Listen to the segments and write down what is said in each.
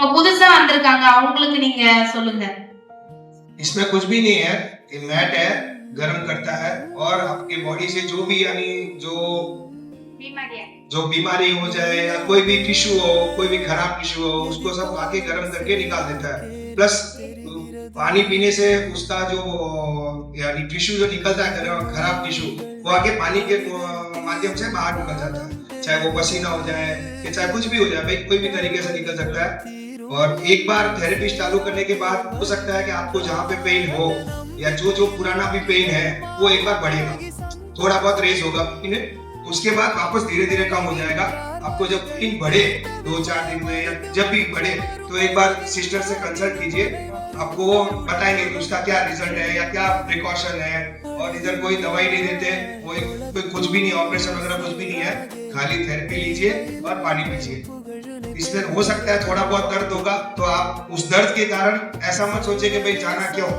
இவங்க புதுசா வந்திருக்காங்க அவங்களுக்கு நீங்க சொல்லுங்க इसमें कुछ भी नहीं है ये मैट है गर्म करता है और आपकी बॉडी से जो भी यानी जो जो बीमारी हो जाए या कोई भी टिश्यू हो कोई भी खराब टिश्यू हो उसको सब आके गर्म करके निकाल देता है प्लस पानी पीने से उसका जो यानी टिश्यू जो निकलता है खराब- खराब टिश्यू वो आके पानी के माध्यम से बाहर निकल जाता है चाहे वो पसीना हो जाए या चाहे कुछ भी हो जाए भाई कोई भी तरीके से निकल सकता है और एक बार थेरेपी चालू करने के बाद हो सकता है कि आपको जहाँ पे पेन हो, या जो जो पुराना भी पेन है, वो एक बार बढ़ेगा। थोड़ा बहुत रेज होगा। उसके बाद वापस धीरे धीरे कम हो जाएगा। आपको जब पेन बढ़े, दो चार दिन में, या जब भी बढ़े तो एक बार सिस्टर से कंसल्ट कीजिए। आपको वो बताएँगे कि उसका क्या रिज़ल्ट है, या क्या प्रिकॉशन है, और इधर कोई दवाई नहीं देते, कोई कुछ भी नहीं ऑपरेशन वगैरह कुछ भी नहीं है। खाली थेरेपी लीजिए और पानी पीजिए। इसमें हो सकता है थोड़ा बहुत दर्द होगा तो आप उस दर्द के कारण ऐसा मत सोचिए कि भाई जाना क्यों।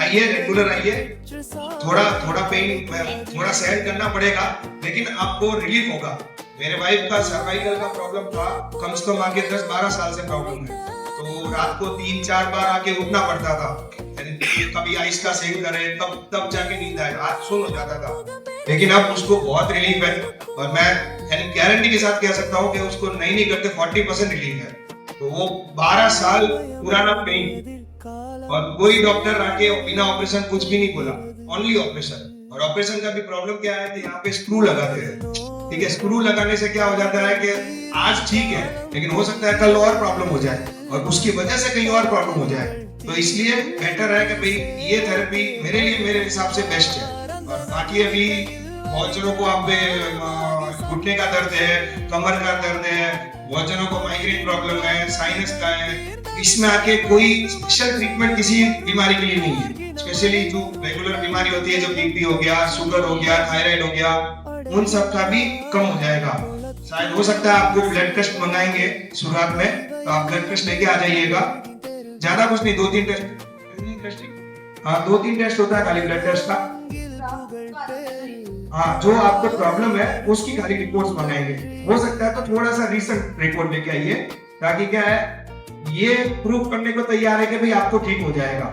आइए रेगुलर आइए। थोड़ा थोड़ा पेन थोड़ा सहन करना पड़ेगा, लेकिन आपको रिलीफ होगा। मेरे वाइफ का सर्वाइकल का प्रॉब्लम था, कम से कम आगे दस बारह साल से प्रॉब्लम है तो रात को तीन चार बार आके उठना पड़ता था। कभी आइस का सेक करे, तब तब जाके नींद आए। रात सुन हो जाता था। लेकिन अब उसको बहुत रिलीफ है। और मैं, यानी गारंटी के साथ कह सकता हूँ कि उसको नहीं नहीं करते फोर्टी परसेंट रिलीफ है। तो वो बारह साल पुराना पेन और कोई डॉक्टर आके बिना ऑपरेशन कुछ भी नहीं बोला। ओनली ऑपरेशन और ऑपरेशन का भी प्रॉब्लम क्या है? कि यहाँ पे स्क्रू लगाते हैं। ठीक है स्क्रू लगाने से क्या हो जाता है कि आज ठीक है, लेकिन हो सकता है कल और प्रॉब्लम हो जाए और उसकी वजह से कहीं और प्रॉब्लम हो जाए। तो इसलिए बेटर है कि भाई ये थेरेपी मेरे लिए, मेरे हिसाब से बेस्ट है। और बाकी अभी जनों को आप घुटने का दर्द है, कमर का दर्द है जनों को माइग्रेन प्रॉब्लम है साइनस का है, इसमें आके कोई स्पेशल ट्रीटमेंट किसी बीमारी के लिए नहीं है। स्पेशली जो रेगुलर बीमारी होती है, जो बीपी हो गया शुगर हो गया थायराइड हो गया, उन सब का भी कम हो जाएगा। शायद हो सकता है आपको ब्लड टेस्ट मंगाएँगे शुरुआत में तो आप ब्लड टेस्ट लेके आ जाइएगा। ज़्यादा कुछ नहीं दो तीन टेस्ट हाँ दो तीन टेस्ट होता है खाली ब्लड टेस्ट का। हाँ जो आपको प्रॉब्लम है, उसकी खाली रिपोर्ट्स मंगाएँगे। हो सकता है तो थोड़ा सा रिसेंट रिपोर्ट लेके आइए, ताकि क्या है, ये प्रूव करने को तैयार है कि भाई आपको ठीक हो जाएगा।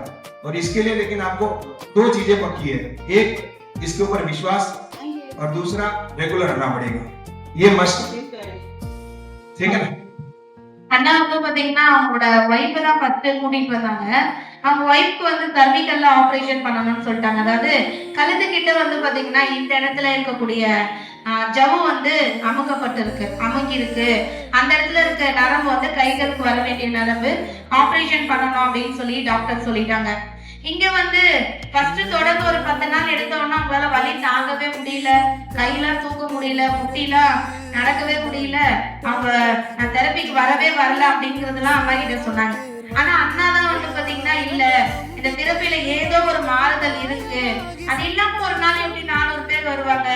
और इसके लिए लेकिन आपको दो चीजें पक्की है एक इसके ऊपर विश्वास और दूसरा रेगुलर रहना पड़ेगा ये मस्त ठीक है ना அண்ணா வந்து பாத்தீங்கன்னா அவங்களோட ஒய்ஃபை தான் ஃபர்ஸ்ட் கூட்டிட்டு வந்தாங்க அவங்க ஒய்ஃப்க்கு வந்து தர்மிக்கல்ல ஆபரேஷன் பண்ணணும்னு சொல்லிட்டாங்க அதாவது கழுத்து கிட்ட வந்து பாத்தீங்கன்னா இந்த இடத்துல இருக்கக்கூடிய ஆஹ், ஜவ்வு வந்து அமுக்கப்பட்டிருக்கு அமுக்கி இருக்கு அந்த இடத்துல இருக்க நரம்பு வந்து கைகளுக்கு வர வேண்டிய நரம்பு ஆபரேஷன் பண்ணணும் அப்படின்னு சொல்லி டாக்டர் சொல்லிட்டாங்க இங்க வந்து ஃபர்ஸ்ட் தொடர்ந்து ஒரு பத்து நாள் எடுத்த உடனே அவங்களால வலி தாங்கவே முடியல. கையெல்லாம் தூக்க முடியல முட்டிலாம் நடக்கவே முடியல. அவங்க நான் தெரப்பிக்கு வரவே வரல அப்படிங்கறதெல்லாம் அம்மா கிட்ட சொன்னாங்க. ஆனா அண்ணா தான் வந்து பாத்தீங்கன்னா இல்ல இந்த திறப்பில ஏதோ ஒரு மாறுதல் இருக்கு. அது இல்லாம ஒரு நாள் எப்படி நானூறு பேர் வருவாங்க?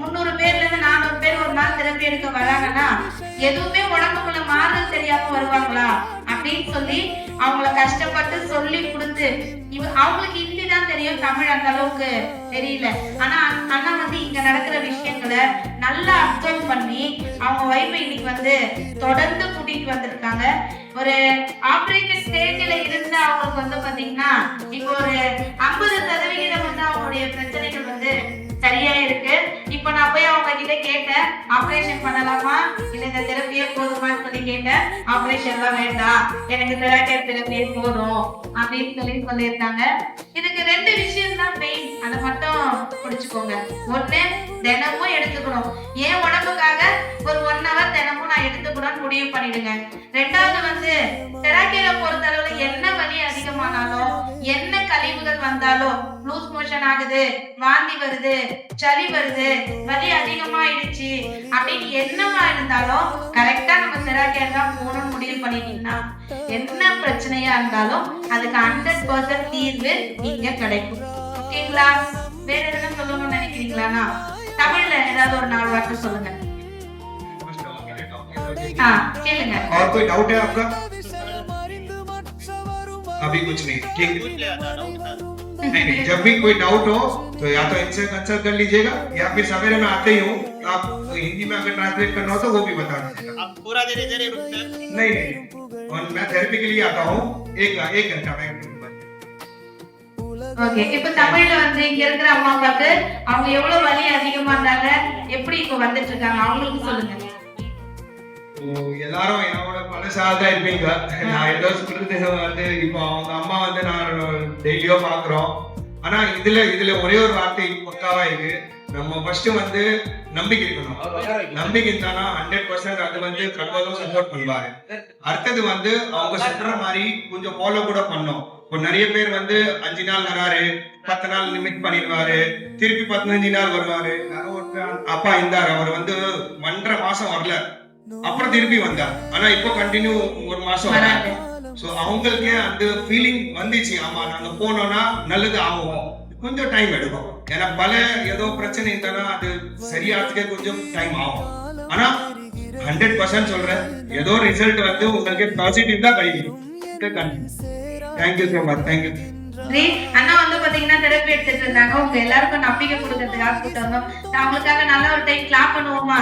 முந்நூறு பேர்ல இருந்து நானூறு பேர் ஒரு நாள் திறப்பி எடுக்க வராங்கன்னா எதுவுமே உடம்புக்குள்ள மாறுதல் தெரியாம வருவாங்களா? அப்படின்னு சொல்லி அவங்கள கஷ்டப்பட்டு சொல்லி கொடுத்து இவ அவங்களுக்கு ஹிந்தி தான் தெரியும் தமிழ் அந்த அளவுக்கு தெரியல. ஆனா அண்ணா வந்து இங்க நடக்கிற விஷயங்களை நல்லா அப்சர்வ் பண்ணி அவங்க வைஃபை இன்னைக்கு வந்து தொடர்ந்து கூட்டிட்டு வந்திருக்காங்க. ஒரு ஆபரேஷன் ஸ்டேஜ்ல இருந்து அவங்களுக்கு வந்து பாத்தீங்கன்னா இப்போ ஒரு ஐம்பது சதவிகிதம் வந்து அவங்களுடைய பிரச்சனை ஆபரேஷன் பண்ணலாமா? இல்ல இந்த தெரப்பியே போதுமான்னு சொல்லி கேட்டேன். ஆபரேஷன் எல்லாம் வேண்டாம். எனக்கு தெராக்கர் தெரப்பியே போதும் அப்படின்னு சொல்லி சொல்லியிருந்தாங்க இதுக்கு ரெண்டு விஷயம் தான் மெயின் அதை மட்டும் புடிச்சுக்கோங்க ஒண்ணு தினமும் எடுத்துக்கணும். ஏன் உடம்புக்காக ஒரு ஒன் ஹவர் தினமும் நான் எடுத்துக்கணும்னு முடிவு பண்ணிடுங்க. ரெண்டாவது வந்து தெராக்கீரை பொறுத்தளவுல என்ன வலி அதிகமானாலும் என்ன கழிவுகள் வந்தாலும் லூஸ் மோஷன் ஆகுது வாந்தி வருது சளி வருது வலி அதிகமாயிடுச்சு அப்படின்னு என்னவா இருந்தாலும் கரெக்டா நம்ம தெராக்கீர் தான் போகணும்னு முடிவு பண்ணிட்டீங்கன்னா என்ன பிரச்சனையா இருந்தாலும் அதுக்கு ஹண்ட்ரட் பர்சன்ட் தீர்வு இங்க கிடைக்கும் ஓகேங்களா வேற எதுவும் சொல்லணும்னு நினைக்கிறீங்களாண்ணா தமிழ்ல ஏதாவது ஒரு நாலு வார்த்தை சொல்லுங்க ஆ கேளுங்க और कोई डाउट है आपका अभी कुछ नहीं ठीक है नहीं नहीं जब भी कोई डाउट हो तो या तो इनसे कंसल्ट कर लीजिएगा या फिर सवेरे मैं आते ही हूँ आप हिंदी में अगर ट्रांसलेट करना हो तो वो भी बता दीजिएगा आप पूरा दिन इधर ही रुकते हैं नहीं नहीं और मैं थेरेपी के लिए आता हूँ एक एक घंटा में ஓகே இப்ப தமிழ்ல வந்து இங்க இருக்கிற அம்மா அப்பாக்கு அவங்க எவ்வளவு வலி அதிகமா இருந்தாங்க எப்படி இப்ப வந்துட்டு இருக்காங்க அவங்களுக்கு சொல்லுங்க இப்போ எல்லாரும் என்னோட பழசாக தான் இருப்பீங்க நான் ஏதோ சொல்றது வந்து இப்போ அவங்க அம்மா வந்து நான் டெய்லியோ பாக்குறோம் ஆனா இதுல இதுல ஒரே ஒரு வார்த்தை பக்காவா இருக்கு நம்ம ஃபர்ஸ்ட் வந்து நம்பிக்கை இருக்கணும். நம்பிக்கை இருந்தானா ஹண்ட்ரட் பர்சன்ட் அது வந்து கடவுளும் சப்போர்ட் பண்ணுவாரு. அடுத்தது வந்து அவங்க சொல்ற மாதிரி கொஞ்சம் ஃபாலோ கூட பண்ணும். இப்போ நிறைய பேர் வந்து அஞ்சு நாள் வராரு பத்து நாள் லிமிட் பண்ணிடுவாரு திருப்பி பதினஞ்சு நாள் வருவாரு. அப்பா இருந்தாரு அவர் வந்து ஒன்றரை மாசம் வரல. அப்புறம் திருப்பி வந்தார். ஆனா இப்போ கண்டினியூ ஒரு மாசம் வராரு. சோ அவங்களுக்கே அந்த ஃபீலிங் வந்துச்சு. ஆமா நாங்க போனோம்னா நல்லது ஆகும் கொஞ்சம் டைம் எடுக்கும். ஏன்னா பல ஏதோ பிரச்சனை இருந்தாலும் அது சரியாகிறதுக்கே கொஞ்சம் டைம் ஆகும். ஆனா ஹண்ட்ரட் பர்சன்ட் சொல்றேன். ஏதோ ரிசல்ட் வந்து உங்களுக்கு பாசிட்டிவ் தான் கிடைக்கும். Thank you so much thank you அண்ணா வந்து பாத்தீங்கன்னா தெரப்பி எடுத்துட்டு இருந்தாங்க. உங்க எல்லாருக்கும் நம்பிக்கை கொடுக்கறதுக்காக வந்தோம் நான் அவங்களுக்காக நல்ல ஒரு டைம் கிளாப் பண்ணுவோமா?